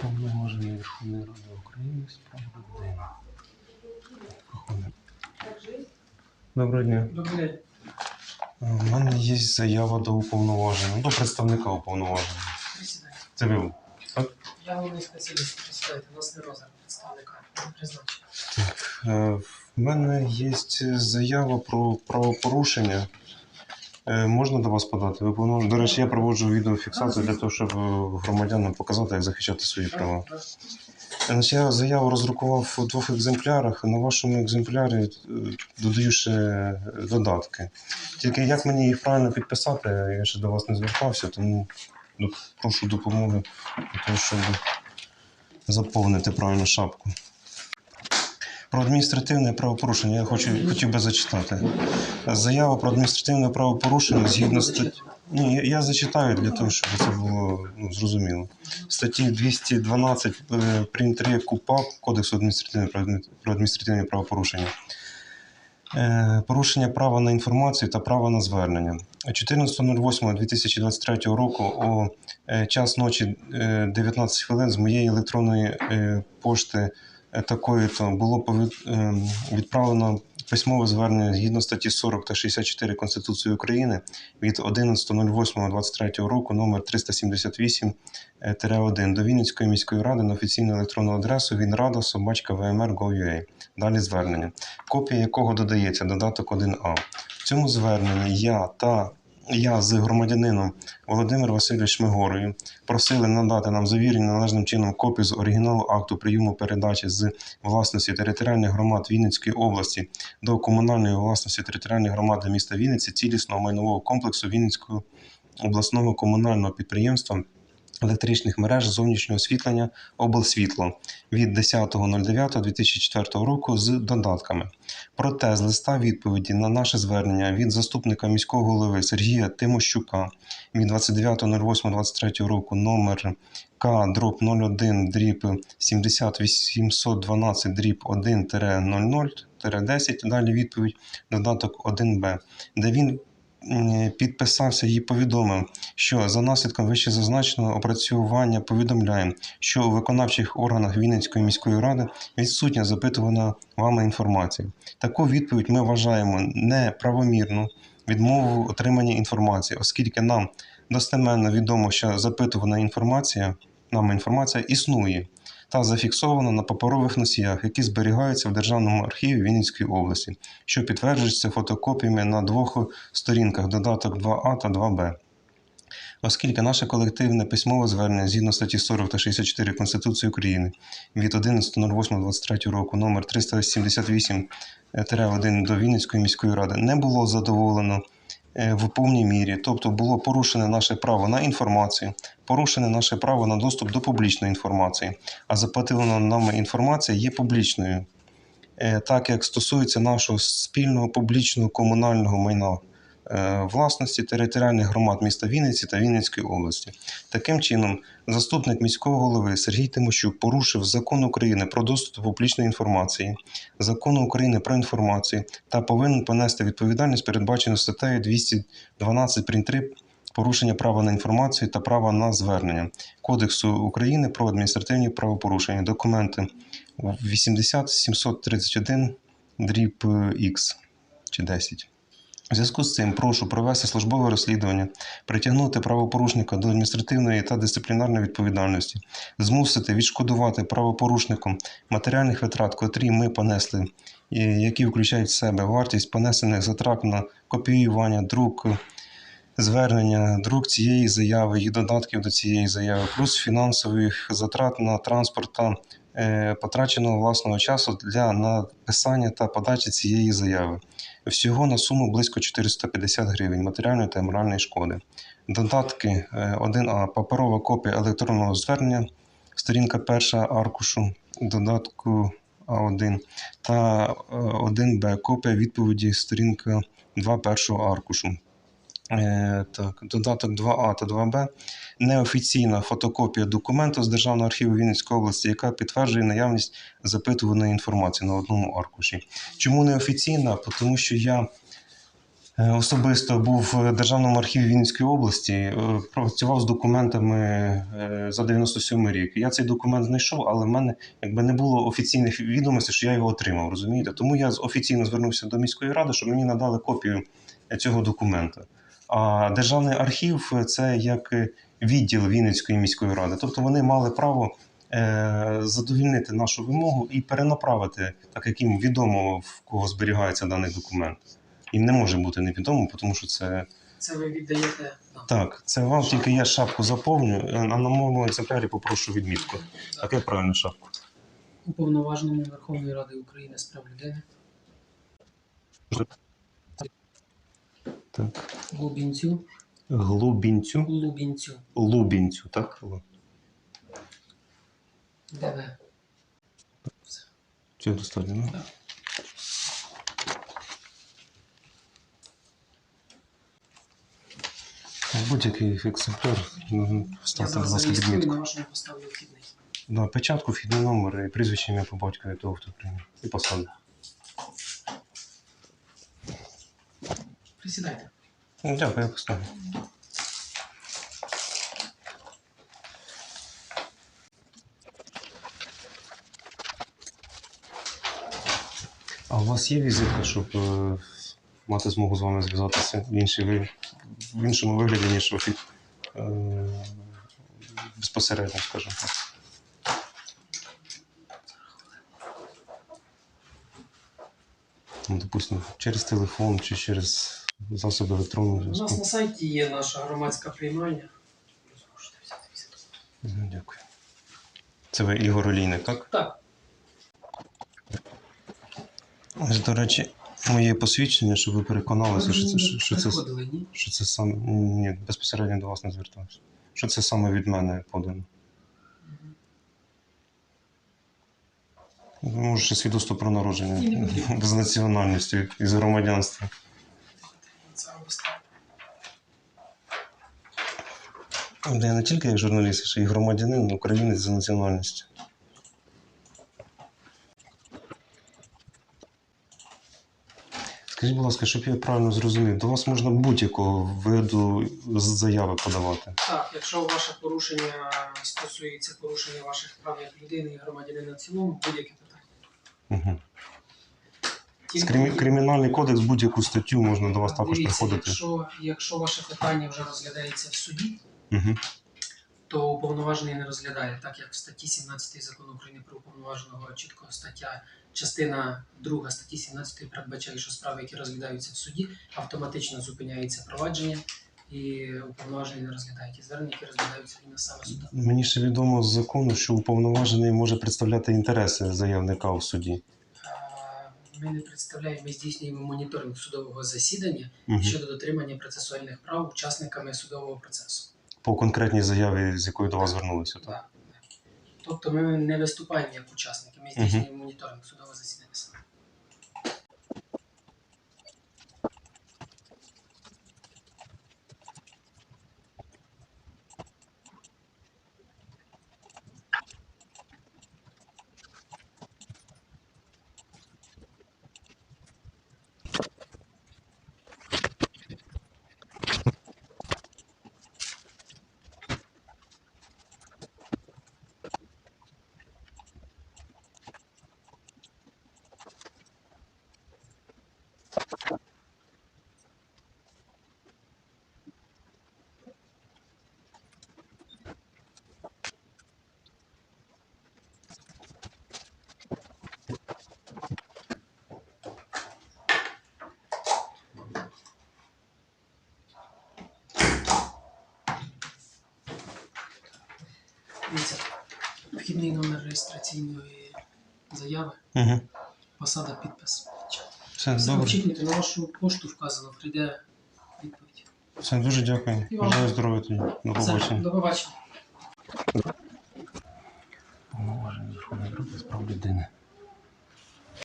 Уповноважений Верховної Ради України з прав людини. Доброго дня. У мене є заява до уповноваженого, до представника уповноваженого. Присідайте. Це ви. Я головний спеціаліст. Присідайте. У нас не розгляд представника. Не призначено. Е, В мене є заява про правопорушення. Е, Можна до вас подати? Ви повноважені? До речі, я проводжу відеофіксацію для того, щоб е, громадянам показати, як захищати свої права. Я заяву роздрукував у двох екземплярах. На вашому екземплярі е, додаю ще додатки. Тільки як мені їх правильно підписати, я ще до вас не звертався, тому ну, прошу допомоги для того, щоб заповнити правильно шапку. Про адміністративне правопорушення я хочу, хотів би зачитати. Заява про адміністративне правопорушення згідно статті. Ні, я- я зачитаю для того, щоб це було ну, зрозуміло. Статті 212 е, прим. 3 КУПАП Кодексу про адміністративне правопорушення. Е, Порушення права на інформацію та права на звернення. 14.08.2023 року о е, час ночі е, 19 хвилин з моєї електронної пошти е, такої-то було повід- е, відправлено письмове звернення згідно статті 40 та 64 Конституції України від 11.08.23 року номер 378-1 до Вінницької міської ради на офіційну електронну адресу Вінрада собачка VMR.gov.ua. Далі звернення, копія якого додається додаток 1А. В цьому зверненні я та я з громадянином Володимир Васильович Мигорою просили надати нам завірені належним чином копію з оригіналу акту прийому передачі з власності територіальних громад Вінницької області до комунальної власності територіальних громад міста Вінниці цілісного майнового комплексу Вінницького обласного комунального підприємства електричних мереж зовнішнього освітлення облсвітло від 10.09.2004 року з додатками. Проте з листа відповіді на наше звернення від заступника міського голови Сергія Тимощука від 29.08.23 року номер К дроб 01 дріб 70812 дріб 1 00 10 далі відповідь додаток 1Б, де він підписався і повідомив, що за наслідком вище зазначеного опрацювання повідомляємо, що у виконавчих органах Вінницької міської ради відсутня запитувана вами інформація. Таку відповідь ми вважаємо неправомірну відмову отримання інформації, оскільки нам достеменно відомо, що запитувана інформація, нам інформація існує та зафіксована на паперових носіях, які зберігаються в Державному архіві Вінницької області, що підтверджується фотокопіями на двох сторінках додаток 2А та 2Б. Оскільки наше колективне письмове звернення згідно статті 40 та 64 Конституції України від 11.08.23 року номер 378-1 до Вінницької міської ради не було задоволено е, в повній мірі, тобто було порушене наше право на інформацію, порушене наше право на доступ до публічної інформації, а заплатила нами інформація є публічною, е, так як стосується нашого спільного публічного комунального майна. е, власності територіальних громад міста Вінниці та Вінницької області. Таким чином, заступник міського голови Сергій Тимощук порушив закон України про доступ до публічної інформації, закон України про інформацію та повинен понести відповідальність, передбачену статтею 212 прим. 3 порушення права на інформацію та права на звернення Кодексу України про адміністративні правопорушення. Документи 80 731 дріб Х чи 10. У зв'язку з цим прошу провести службове розслідування, притягнути правопорушника до адміністративної та дисциплінарної відповідальності, змусити відшкодувати правопорушникам матеріальних витрат, котрі ми понесли, які включають в себе вартість понесених затрат на копіювання, друк, звернення, друк цієї заяви і додатків до цієї заяви, плюс фінансових затрат на транспорт та е, потраченого власного часу для написання та подачі цієї заяви. Всього на суму близько 450 гривень матеріальної та моральної шкоди. Додатки е, 1А. Паперова копія електронного звернення, сторінка перша аркушу, додатку А1 та е, 1Б. Копія відповіді, сторінка 2 першого аркушу. Е, так, додаток 2А та 2Б. Неофіційна фотокопія документу з Державного архіву Вінницької області, яка підтверджує наявність запитуваної інформації на одному аркуші. Чому неофіційна? Тому що я Е, Особисто був в Державному архіві Вінницької області, е, працював з документами за 97 рік. Я цей документ знайшов, але в мене якби не було офіційних відомостей, що я його отримав. Розумієте? Тому я офіційно звернувся до міської ради, щоб мені надали копію цього документа. А державний архів це як відділ Вінницької міської ради. Тобто вони мали право е, задовільнити нашу вимогу і перенаправити, так як їм відомо в кого зберігається даний документ. Їм не може бути невідомо, тому що це Це ви віддаєте так. Це вам тільки я шапку заповню, е, а на моєму екземплярі попрошу відмітку. Так, я правильно шапку. Уповноваженому Верховної Ради України з прав людини Так. Лубінцю. Глубінцю. Лубінцю. Лубінцю, так? ДВ. Цього достатньо, ну? Так. Будь-який екземпляр ну, Я будь зараз ласка, відмітку. на печатку, вхідний номер і прізвище ім'я по батькові того, хто прийняв. І посаду. Присідайте. Дякую, я поставлю. А у вас є візитка, щоб е, мати змогу з вами зв'язатися в, інший, ви- в іншому вигляді, ніж офі... е, безпосередньо, скажімо так. Ну, допустимо, через телефон чи через засоби електронного У нас на сайті є наша громадська приймальня. Ну, Дякую. Це ви Ігор Олійник, так? Так, Ось, до речі, моє посвідчення, щоб ви переконалися, що це, що, що це, приходили, ні? що це саме. Ні, безпосередньо до вас не звертався. Що це саме від мене подано. Може, ще свідоцтво про народження потрібно. без національності і з громадянства. Це обов'язково. Я не тільки як журналіст, а ще й громадянин, українець за національністю. Скажіть, будь ласка, щоб я правильно зрозумів, до вас можна будь-якого виду заяви подавати. Так, якщо ваше порушення стосується порушення ваших прав як людини і громадянина в цілому, будь-яке питання. Угу. Тільки- Кримі... Кримінальний кодекс, будь-яку статтю можна до вас також Дивіться, приходити. Якщо, якщо ваше питання вже розглядається в суді, Угу. то уповноважений не розглядає, так як в статті 17 закону України про уповноваженого чітко стаття, частина 2 статті 17 передбачає, що справи, які розглядаються в суді, автоматично зупиняється провадження і уповноважений не розглядає ті звернення, які розглядаються і на саме судах. Мені ще відомо з закону, що уповноважений може представляти інтереси заявника в суді. Ми не представляємо, ми здійснюємо моніторинг судового засідання Угу. щодо дотримання процесуальних прав учасниками судового процесу. По конкретній заяві, з якою до вас звернулися. Так? Тобто ми не виступаємо як учасники, ми здійснюємо моніторинг судового засідання саме. Дивіться, вхідний номер реєстраційної заяви, Угу. посада, підпис. Все Все, добре. вчіть, на вашу пошту вказано, прийде відповідь. Все дуже дякую. І вам. Бажаю здоров'я тобі. До Все, побачення. до побачення. Повноваження Верховної Ради з прав людини.